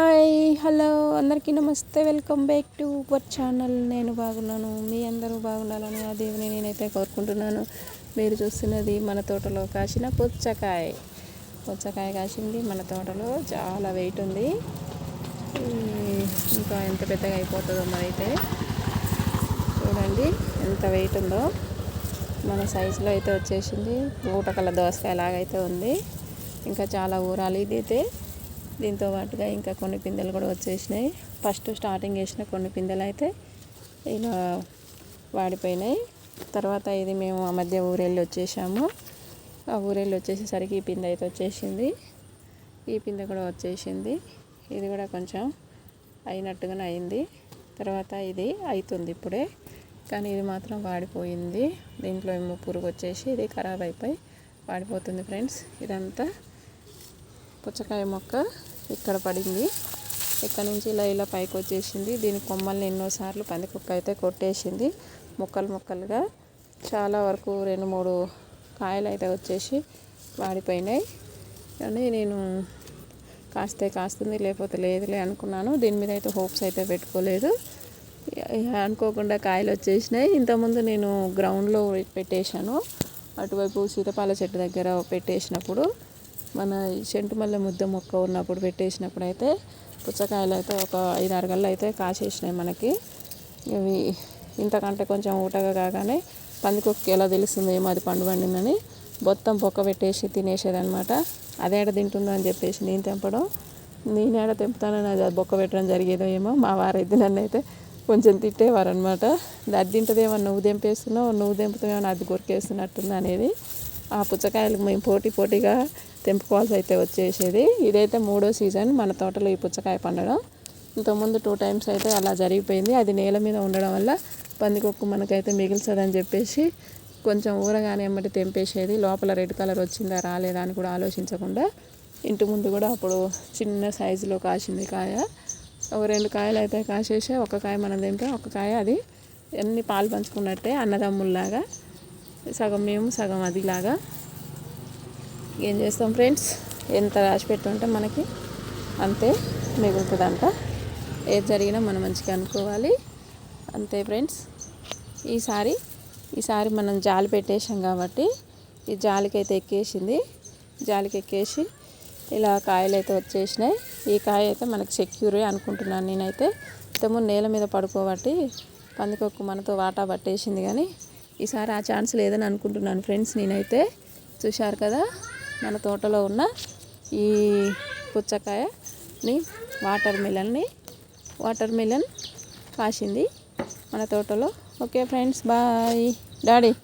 Hi hello. అందరికీ నమస్తే. Welcome back to our channel. నేను బాగున్నాను. మీ అందరూ బాగుండాలని ఆ దేవుని నేనైతే కోరుకుంటున్నాను. మీరు చూస్తున్నది మన తోటలో కాసిన పుచ్చకాయ. పుచ్చకాయ కాసింది మన తోటలో. చాలా వెయిట్ ఉంది. ఇంకా ఎంత పెద్దగా అయిపోతుందో మరైతే చూడండి. ఎంత వెయిట్ ఉందో. మన సైజులో అయితే వచ్చేసింది. ఊటకల దోసకాయ లాగైతే ఉంది. ఇంకా చాలా ఊరాలి ఇది అయితే దీంతో పాటుగా ఇంకా కొన్ని పిందెలు కూడా వచ్చేసినాయి. ఫస్ట్ స్టార్టింగ్ వేసిన కొన్ని పిందెలు అయితే ఇలా వాడిపోయినాయి. తర్వాత ఇది మేము ఆ మధ్య ఊరెళ్ళి వచ్చేసాము. ఆ ఊరెళ్ళి వచ్చేసేసరికి ఈ పిందె అయితే వచ్చేసింది. ఈ పిందె కూడా వచ్చేసింది. ఇది కూడా కొంచెం అయినట్టుగానే అయింది. తర్వాత ఇది అవుతుంది ఇప్పుడే. కానీ ఇది మాత్రం వాడిపోయింది. దీంట్లో ఏమో పురుగు వచ్చేసి ఇది ఖరాబ్ అయిపోయి వాడిపోతుంది ఫ్రెండ్స్. ఇదంతా పుచ్చకాయ మొక్క ఇక్కడ పడింది. ఇక్కడ నుంచి ఇలా ఇలా పైకి వచ్చేసింది. దీని కొమ్మల్ని ఎన్నోసార్లు పందికొక్క అయితే కొట్టేసింది. ముక్కలు ముక్కలుగా చాలా వరకు రెండు మూడు కాయలు అయితే వచ్చేసి వాడిపోయినాయి. కానీ నేను కాస్తే కాస్తుంది లేకపోతే లేదులే అనుకున్నాను. దీని మీద అయితే హోప్స్ అయితే పెట్టుకోలేదు. అనుకోకుండా కాయలు వచ్చేసినాయి. ఇంతకుముందు నేను గ్రౌండ్లో పెట్టేశాను. అటువైపు సీతపాల చెట్టు దగ్గర పెట్టేసినప్పుడు మన చెంటు మల్లె ముద్ద మొక్క ఉన్నప్పుడు పెట్టేసినప్పుడు అయితే పుచ్చకాయలు అయితే ఒక ఐదు ఆరు గల్లు అయితే కాసేసినాయి మనకి. ఇవి ఇంతకంటే కొంచెం ఊటగా కాగానే పందికొక్కి ఎలా తెలుస్తుంది ఏమో అది పండు పండిందని మొత్తం పొక్క పెట్టేసి తినేసేదనమాట అదేడ తింటుందో అని చెప్పేసి నేను తెంపడం. నేను ఏడ తెంపుతానని అది బొక్క పెట్టడం జరిగేదో ఏమో మా వారైతే నన్ను అయితే కొంచెం తిట్టేవారు అనమాట అది తింటుందేమో నువ్వు తెంపేస్తున్నావు నువ్వు తెంపుతావేమో అది కొరికేస్తున్నట్టుంది అనేది ఆ పుచ్చకాయలు మేము పోటీ పోటీగా తెంపుకోవాల్సి అయితే వచ్చేసేది. ఇదైతే మూడో సీజన్ మన తోటలో ఈ పుచ్చకాయ పండడం. ఇంతకుముందు టూ టైమ్స్ అయితే అలా జరిగిపోయింది. అది నేల మీద ఉండడం వల్ల పందికొక్కు మనకైతే మిగిల్చదని చెప్పేసి కొంచెం ఊరగానే ఎమ్మటి తెంపేసేది. లోపల రెడ్ కలర్ వచ్చిందా రాలేదా అని కూడా ఆలోచించకుండా ఇంటి ముందు కూడా అప్పుడు చిన్న సైజులో కాసింది కాయ. ఒక రెండు కాయలు అయితే కాసేసి ఒక కాయ మనం తింటే ఒక కాయ అది ఎన్ని పాలు పంచుకున్నట్టే అన్నదమ్ముల్లాగా సగం మేము సగం అదిలాగా ఏం చేస్తాం ఫ్రెండ్స్? ఎంత రాసి పెట్టుంటే మనకి అంతే మిగులుతుందంట. ఏది జరిగినా మనం మంచిగా అనుకోవాలి. అంతే ఫ్రెండ్స్. ఈసారి ఈసారి మనం జాలి పెట్టేసాం కాబట్టి ఈ జాలికి అయితే ఎక్కేసింది. జాలికి ఎక్కేసి ఇలా కాయలు అయితే వచ్చేసినాయి. ఈ కాయ అయితే మనకి సెక్యూరే అనుకుంటున్నాను నేనైతే. ఇంతకుముందు నేల మీద పడుకోబట్టి పందికొక్కు మనతో వాటా పట్టేసింది కానీ ఈసారి ఆ ఛాన్స్ లేదని అనుకుంటున్నాను ఫ్రెండ్స్ నేనైతే. చూశారు కదా? మన తోటలో ఉన్న ఈ పుచ్చకాయని వాటర్ మిలన్ని వాటర్ మిలన్ కాసింది మన తోటలో. Okay friends bye. డాడీ.